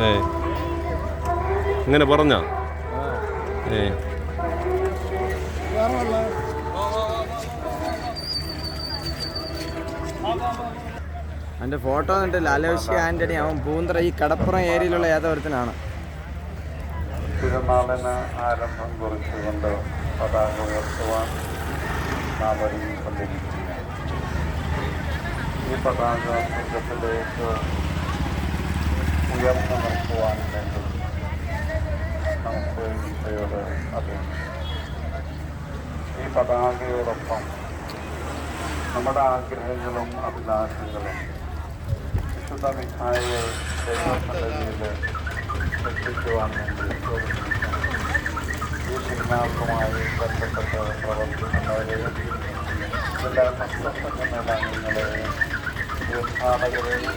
ഏ ഇങ്ങനെ പറഞ്ഞ? ഏ എന്റെ ഫോട്ടോ എന്നിട്ട് ലാലവശി ആന്റണി അവൻ പൂന്തറ ഈ കടപ്പുറം ഏരിയയിലുള്ള ഏതോരത്തിനാണ് തിരുനാളിന് ആരംഭം കുറിച്ചുകൊണ്ട് പതാക ഉയർത്തുവാൻ നാം ഈ പതാക സ്വർഗത്തിലേക്ക് ഉയർന്നു നിർത്തുവാൻ വേണ്ടി നമുക്ക് ഈശോയോട് അപേക്ഷിക്കാം ഈ പതാകയോടൊപ്പം നമ്മുടെ ആഗ്രഹങ്ങളും അഭിലാഷങ്ങളും വിശുദ്ധ മിഠായിയെ ദൈവസന്നിധിയിൽ എത്തിക്കുവാൻ വേണ്ടി ഈ സിനിമാർക്കുമായി ബന്ധപ്പെട്ട് പ്രവർത്തിക്കുന്നവരെയും എല്ലാ നേതാക്കളെയും തീർത്ഥാടകരെയും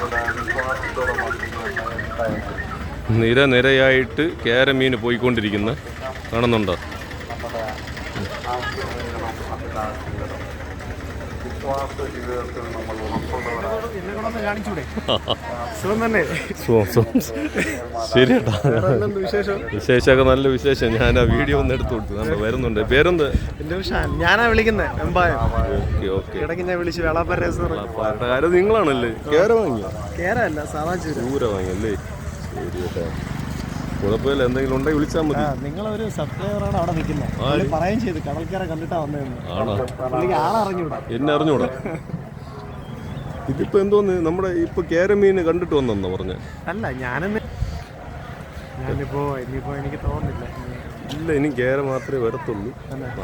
ഇവിടെ വിശ്വാസത്തോടെ വന്നിരുന്ന എന്തായാലും നിര നിരയായിട്ട് കേരമീൻ പോയിക്കൊണ്ടിരിക്കുന്ന കാണുന്നുണ്ടോ? ശരിയേട്ടാ വിശേഷമൊക്കെ നല്ല വിശേഷം. ഞാൻ ആ വീഡിയോ ഒന്ന് എടുത്തു കൊടുത്തു. നമ്മൾ വരുന്നുണ്ട്. പേരെന്ത്? എന്റെ ഞാനാ വിളിക്കുന്നത് എമ്പായം ഓക്കെ ഓക്കെ. ഇടയ്ക്ക് ഞാൻ വിളിച്ചു കാര്യം നിങ്ങളാണല്ലേ? കേര വാങ്ങിയോ? കേരല്ല സാധാ ചൂര്. ദൂരെ വാങ്ങിയല്ലേ ശരി കേട്ടോ കുഴപ്പമില്ല. എന്തെങ്കിലും ഉണ്ടെങ്കിൽ വിളിച്ചാൽ മതി. നിങ്ങളൊരു സബ്സ്ക്രൈബറാണ് അവിടെ നിൽക്കുന്നത്. പറയുകയും ചെയ്തു. കടൽക്കര കണ്ടിട്ടാ വന്നതെന്ന്. ആളറിഞ്ഞൂടാ. എന്നെ അറിഞ്ഞൂടാ. ഇതിപ്പോ എന്തോന്ന്? നമ്മുടെ ഇപ്പൊ കേരമീൻ കണ്ടിട്ട് വന്നെന്ന് പറഞ്ഞ? അല്ല ഞാനെന്ന് ഞാനിപ്പോ ഇനിയിപ്പോ എനിക്ക് തോന്നുന്നില്ല. ഇല്ല ഇനി കേര മാത്രമേ വരത്തുള്ളൂ.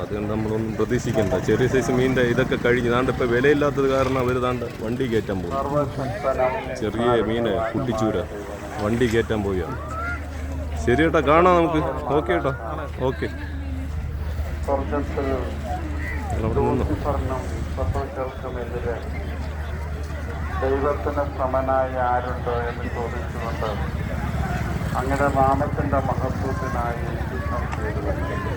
അതുകൊണ്ട് നമ്മളൊന്നും പ്രതീക്ഷിക്കണ്ട. ചെറിയ സൈസ് മീനിന്റെ ഇതൊക്കെ കഴിഞ്ഞ് ദാണ്ട് ഇപ്പൊ വിലയില്ലാത്തത് കാരണം അവർ ദാണ്ട് വണ്ടി കയറ്റാൻ പോകും ചെറിയ മീനെ കുട്ടിച്ചൂര. വണ്ടി കയറ്റാൻ പോവുകയാണ്. ശരി കേട്ടോ കാണാം നമുക്ക്. ഓക്കെ കേട്ടോ. ഓക്കെ. ദൈവത്തിന് സമനായി ആരുണ്ടോ എന്ന് ചോദിച്ചുകൊണ്ട് അങ്ങനെ നാമത്തിന്റെ മഹത്വത്തിനായി ചെയ്തു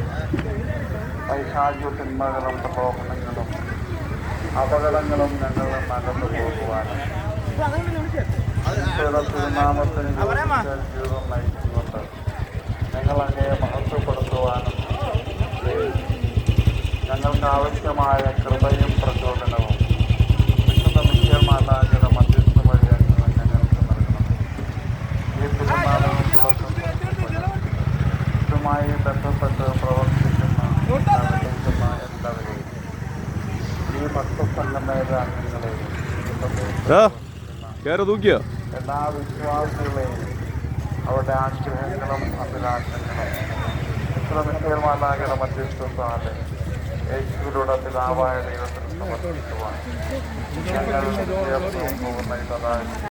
പൈശാചു തിന്മകളും പ്രലോഭനങ്ങളും അപകടങ്ങളും ഞങ്ങൾ നടന്നു പോകുവാനും. തിരുനാമത്തിന് ജീവിതം നയിച്ചുകൊണ്ട് ഞങ്ങൾ അങ്ങയെ മഹത്വപ്പെടുത്തുവാനും ഞങ്ങൾക്ക് ആവശ്യമായ കൃപയും പ്രചോദനവും വിശുദ്ധ മിശ്രമാതാക്കളുടെ മധ്യസ്ഥ വഴി ഞങ്ങൾ ഞങ്ങൾക്ക് നൽകണം. ഈ ഇതുമായി ബന്ധപ്പെട്ട് പ്രവർത്തിക്കുന്ന പ്രവർത്തിക്കുന്ന എല്ലാവരെയും ഈ ഭക്തസംഘമേത അംഗങ്ങളെയും എല്ലാ വിശ്വാസികളെയും അവരുടെ ആഗ്രഹങ്ങളും അഭിലാഷങ്ങളും വിശ്രമിക്കൽമാതാകളുടെ മധ്യസ്ഥത്താലെ യേശുവിലൂടെ പിതാവായ ദൈവത്തിന് സമർപ്പിക്കുവാൻ ഞങ്ങൾ പോകുന്ന ഇതായി